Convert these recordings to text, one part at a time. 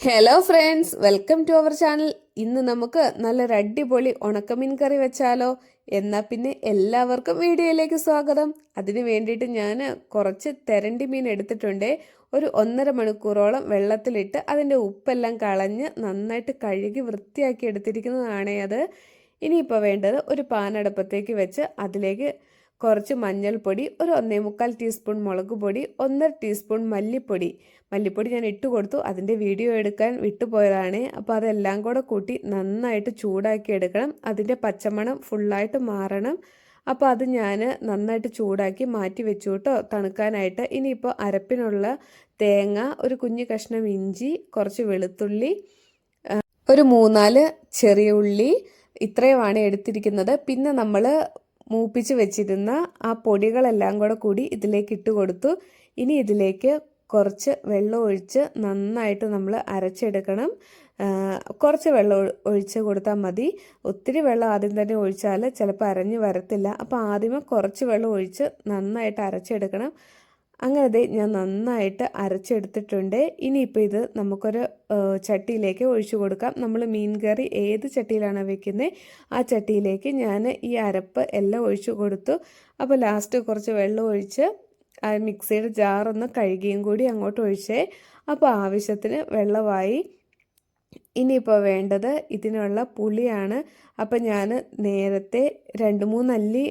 Hello friends welcome to our channel ഇന്ന് നമുക്ക് നല്ലൊരു അടിപൊളി ഉണക്കമീൻ കറി വെച്ചാലോ. എന്നാൽ പിന്നെ എല്ലാവർക്കും വീഡിയോയിലേക്ക് സ്വാഗതം. അതിന് വേണ്ടിയിട്ട് ഞാൻ കുറച്ച് തെരണ്ടി മീൻ എടുത്തിട്ടുണ്ട്. ഒരു ഒന്നര മണിക്കൂറോളം വെള്ളത്തിലിട്ട് അതിന്റെ ഉപ്പെല്ലാം കളഞ്ഞ് നന്നായിട്ട് കഴുകി വൃത്തിയാക്കി എടുത്തിരിക്കുന്നതാണേ അത്. ഇനിയിപ്പോൾ വേണ്ടത് ഒരു പാനടപ്പത്തേക്ക് വെച്ച് അതിലേക്ക് കുറച്ച് മഞ്ഞൾപ്പൊടി ഒരു ഒന്നേ മുക്കാൽ ടീസ്പൂൺ മുളക് പൊടി ഒന്നര ടീസ്പൂൺ മല്ലിപ്പൊടി. മല്ലിപ്പൊടി ഞാൻ ഇട്ട് കൊടുത്തു. അതിന്റെ വീഡിയോ എടുക്കാൻ വിട്ടുപോയതാണ്. അപ്പോൾ അതെല്ലാം കൂടെ കൂട്ടി നന്നായിട്ട് ചൂടാക്കി എടുക്കണം. അതിന്റെ പച്ചമണം ഫുള്ളായിട്ട് മാറണം. അപ്പോൾ അത് ഞാൻ നന്നായിട്ട് ചൂടാക്കി മാറ്റി വെച്ചു കേട്ടോ. തണുക്കാനായിട്ട്. ഇനിയിപ്പോൾ അരപ്പിനുള്ള തേങ്ങ ഒരു കുഞ്ഞു കഷ്ണം ഇഞ്ചി കുറച്ച് വെളുത്തുള്ളി ഒരു മൂന്നാൽ ചെറിയ ഉള്ളി. ഇത്രയുമാണ് എടുത്തിരിക്കുന്നത്. പിന്നെ നമ്മൾ മൂപ്പിച്ച് വെച്ചിരുന്ന ആ പൊടികളെല്ലാം കൂടെ കൂടി ഇതിലേക്ക് ഇട്ട് കൊടുത്തു. ഇനി ഇതിലേക്ക് കുറച്ച് വെള്ളം ഒഴിച്ച് നന്നായിട്ട് നമ്മൾ അരച്ചെടുക്കണം. കുറച്ച് വെള്ളം ഒഴിച്ച് കൊടുത്താൽ മതി. ഒത്തിരി വെള്ളം ആദ്യം തന്നെ ഒഴിച്ചാൽ ചിലപ്പോൾ അരഞ്ഞ് വരത്തില്ല. അപ്പോൾ ആദ്യമേ കുറച്ച് വെള്ളം ഒഴിച്ച് നന്നായിട്ട് അരച്ചെടുക്കണം. അങ്ങനെ ഞാൻ നന്നായിട്ട് അരച്ചെടുത്തിട്ടുണ്ട്. ഇനിയിപ്പോൾ ഇത് നമുക്കൊരു ചട്ടിയിലേക്ക് ഒഴിച്ചു കൊടുക്കാം. നമ്മൾ മീൻ കറി ഏത് ചട്ടിയിലാണ് വെക്കുന്നത് ആ ചട്ടിയിലേക്ക് ഞാൻ ഈ അരപ്പ് എല്ലാം ഒഴിച്ചു കൊടുത്തു. അപ്പോൾ ലാസ്റ്റ് കുറച്ച് വെള്ളം ഒഴിച്ച് മിക്സിയുടെ ജാറൊന്ന് കഴുകിയും കൂടി അങ്ങോട്ട് ഒഴിച്ചേ. അപ്പോൾ ആവശ്യത്തിന് വെള്ളമായി. ഇനിയിപ്പോൾ വേണ്ടത് ഇതിനുള്ള പുളിയാണ്. അപ്പം ഞാൻ നേരത്തെ രണ്ട് മൂന്നല്ലി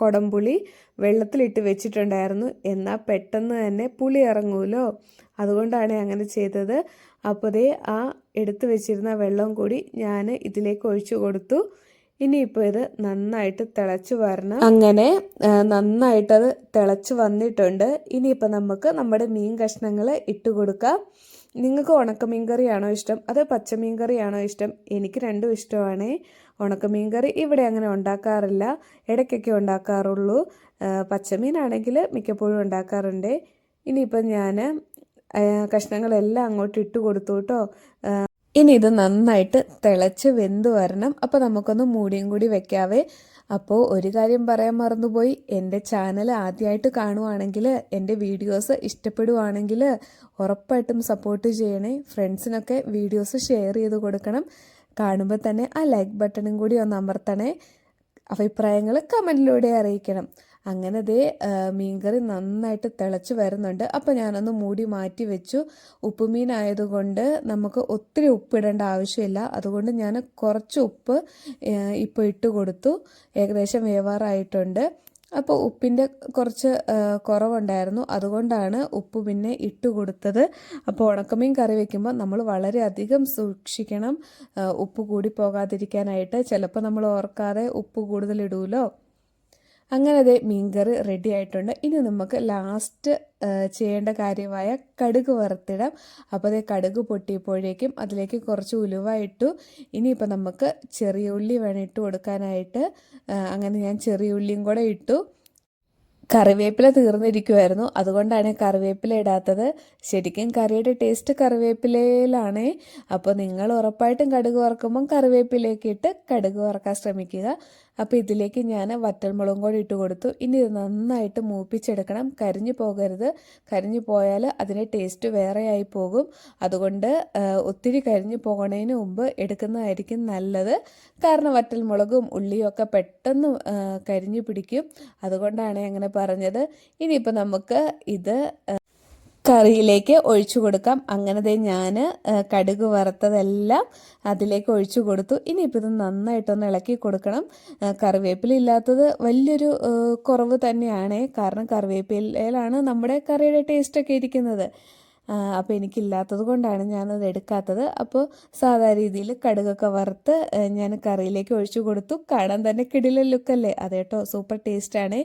കൊടംപുളി വെള്ളത്തിലിട്ട് വെച്ചിട്ടുണ്ടായിരുന്നു. എന്നാൽ പെട്ടെന്ന് തന്നെ പുളി ഇറങ്ങുമല്ലോ അതുകൊണ്ടാണ് അങ്ങനെ ചെയ്തത്. അപ്പോൾ ആ എടുത്തു വെച്ചിരുന്ന വെള്ളം കൂടി ഞാൻ ഇതിലേക്ക് ഒഴിച്ചു കൊടുത്തു. ഇനിയിപ്പോൾ ഇത് നന്നായിട്ട് തിളച്ച് വരണം. അങ്ങനെ നന്നായിട്ടത് തിളച്ച് വന്നിട്ടുണ്ട്. ഇനിയിപ്പോൾ നമുക്ക് നമ്മുടെ മീൻ കഷ്ണങ്ങൾ ഇട്ട് കൊടുക്കാം. നിങ്ങൾക്ക് ഉണക്കമീൻ കറിയാണോ ഇഷ്ടം? അത് പച്ചമീൻ കറിയാണോ ഇഷ്ടം? എനിക്ക് രണ്ടും ഇഷ്ടമാണ്. ഉണക്കമീൻ കറി ഇവിടെ അങ്ങനെ ഉണ്ടാക്കാറില്ല. ഇടയ്ക്കൊക്കെ ഉണ്ടാക്കാറുള്ളൂ. പച്ചമീനാണെങ്കിൽ മിക്കപ്പോഴും ഉണ്ടാക്കാറുണ്ട്. ഇനിയിപ്പം ഞാൻ കഷ്ണങ്ങളെല്ലാം അങ്ങോട്ട് ഇട്ട് കൊടുത്തു കേട്ടോ. ഇനി ഇത് നന്നായിട്ട് തിളച്ച് വെന്ത് വരണം. അപ്പോൾ നമുക്കൊന്ന് മൂടിയും കൂടി വെക്കാവേ. അപ്പോൾ ഒരു കാര്യം പറയാൻ മറന്നുപോയി. എന്റെ ചാനൽ ആദ്യമായിട്ട് കാണുവാണെങ്കിൽ എന്റെ വീഡിയോസ് ഇഷ്ടപ്പെടുവാണെങ്കിൽ ഉറപ്പായിട്ടും സപ്പോർട്ട് ചെയ്യണേ. ഫ്രണ്ട്സിനൊക്കെ വീഡിയോസ് ഷെയർ ചെയ്ത് കൊടുക്കണം. കാണുമ്പോൾ തന്നെ ആ ലൈക്ക് ബട്ടണും കൂടി ഒന്ന് അമർത്തണേ. അഭിപ്രായങ്ങൾ കമന്റിലൂടെ അറിയിക്കണം. അങ്ങനെ ദേ മീൻകറി നന്നായിട്ട് തിളച്ച് വരുന്നുണ്ട്. അപ്പോൾ ഞാനൊന്ന് മൂടി മാറ്റി വെച്ചു. ഉപ്പുമീൻ ആയതുകൊണ്ട് നമുക്ക് ഒത്തിരി ഉപ്പിടേണ്ട ആവശ്യമില്ല. അതുകൊണ്ട് ഞാൻ കുറച്ച് ഉപ്പ് ഇപ്പോൾ ഇട്ട് കൊടുത്തു. ഏകദേശം വേവാറായിട്ടുണ്ട്. അപ്പോൾ ഉപ്പിന്റെ കുറച്ച് കുറവുണ്ടായിരുന്നു. അതുകൊണ്ടാണ് ഉപ്പ് പിന്നെ ഇട്ട് കൊടുത്തത്. അപ്പോൾ ഉണക്കമീൻ കറി വെക്കുമ്പോൾ നമ്മൾ വളരെയധികം സൂക്ഷിക്കണം. ഉപ്പ് കൂടി പോകാതിരിക്കാനായിട്ട്. ചിലപ്പോൾ നമ്മൾ ഓർക്കാതെ ഉപ്പ് കൂടുതൽ ഇടുമല്ലോ അങ്ങനെ അതേ മീൻകറി റെഡി ആയിട്ടുണ്ട്. ഇനി നമുക്ക് ലാസ്റ്റ് ചെയ്യേണ്ട കാര്യമായ കടുക് വറുത്തിടാം. അപ്പോൾ അതേ കടുക് പൊട്ടിയപ്പോഴേക്കും അതിലേക്ക് കുറച്ച് ഉലുവ ഇട്ടു. ഇനിയിപ്പോൾ നമുക്ക് ചെറിയ ഉള്ളി വേണം ഇട്ട് കൊടുക്കാനായിട്ട്. അങ്ങനെ ഞാൻ ചെറിയ ഉള്ളിയും കൂടെ ഇട്ടു. കറിവേപ്പില തീർന്നിരിക്കുമായിരുന്നു അതുകൊണ്ടാണ് കറിവേപ്പില ഇടാത്തത്. ശരിക്കും കറിയുടെ ടേസ്റ്റ് കറിവേപ്പിലയിലാണ്. അപ്പോൾ നിങ്ങൾ ഉറപ്പായിട്ടും കടുക് വറക്കുമ്പം കറിവേപ്പിലേക്ക് ഇട്ട് കടുക് വറക്കാൻ ശ്രമിക്കുക. അപ്പോൾ ഇതിലേക്ക് ഞാൻ വറ്റൽമുളകും കൂടി ഇട്ട് കൊടുത്തു. ഇനി ഇത് നന്നായിട്ട് മൂപ്പിച്ചെടുക്കണം. കരിഞ്ഞു പോകരുത്. കരിഞ്ഞു പോയാൽ അതിന്റെ ടേസ്റ്റ് വേറെയായി പോകും. അതുകൊണ്ട് ഒത്തിരി കരിഞ്ഞു പോകണതിന് മുമ്പ് എടുക്കുന്നതായിരിക്കും നല്ലത്. കാരണം വറ്റൽമുളകും ഉള്ളിയും ഒക്കെ പെട്ടെന്ന് കരിഞ്ഞു പിടിക്കും. അതുകൊണ്ടാണ് അങ്ങനെ പറഞ്ഞത്. ഇനിയിപ്പോൾ നമുക്ക് ഇത് കറിയിലേക്ക് ഒഴിച്ചു കൊടുക്കാം. അങ്ങനത്തെ ഞാൻ കടുക് വറുത്തതെല്ലാം അതിലേക്ക് ഒഴിച്ചു കൊടുത്തു. ഇനിയിപ്പോൾ ഇത് നന്നായിട്ടൊന്ന് ഇളക്കി കൊടുക്കണം. കറിവേപ്പില ഇല്ലാത്തത് വലിയൊരു കുറവ് തന്നെയാണ്. കാരണം കറിവേപ്പിലയിലാണ് നമ്മുടെ കറിയുടെ ടേസ്റ്റൊക്കെ ഇരിക്കുന്നത്. അപ്പോൾ എനിക്കില്ലാത്തത് കൊണ്ടാണ് ഞാനത് എടുക്കാത്തത്. അപ്പോൾ സാധാരണ രീതിയിൽ കടുകൊക്കെ വറുത്ത് ഞാൻ കറിയിലേക്ക് ഒഴിച്ചു കൊടുത്തു. കാണാൻ തന്നെ കിടില ലുക്കല്ലേ. അതേട്ടോ സൂപ്പർ ടേസ്റ്റാണ്.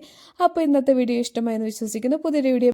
അപ്പോൾ ഇന്നത്തെ വീഡിയോ ഇഷ്ടമായെന്ന് വിശ്വസിക്കുന്നു. പുതിയൊരു വീഡിയോ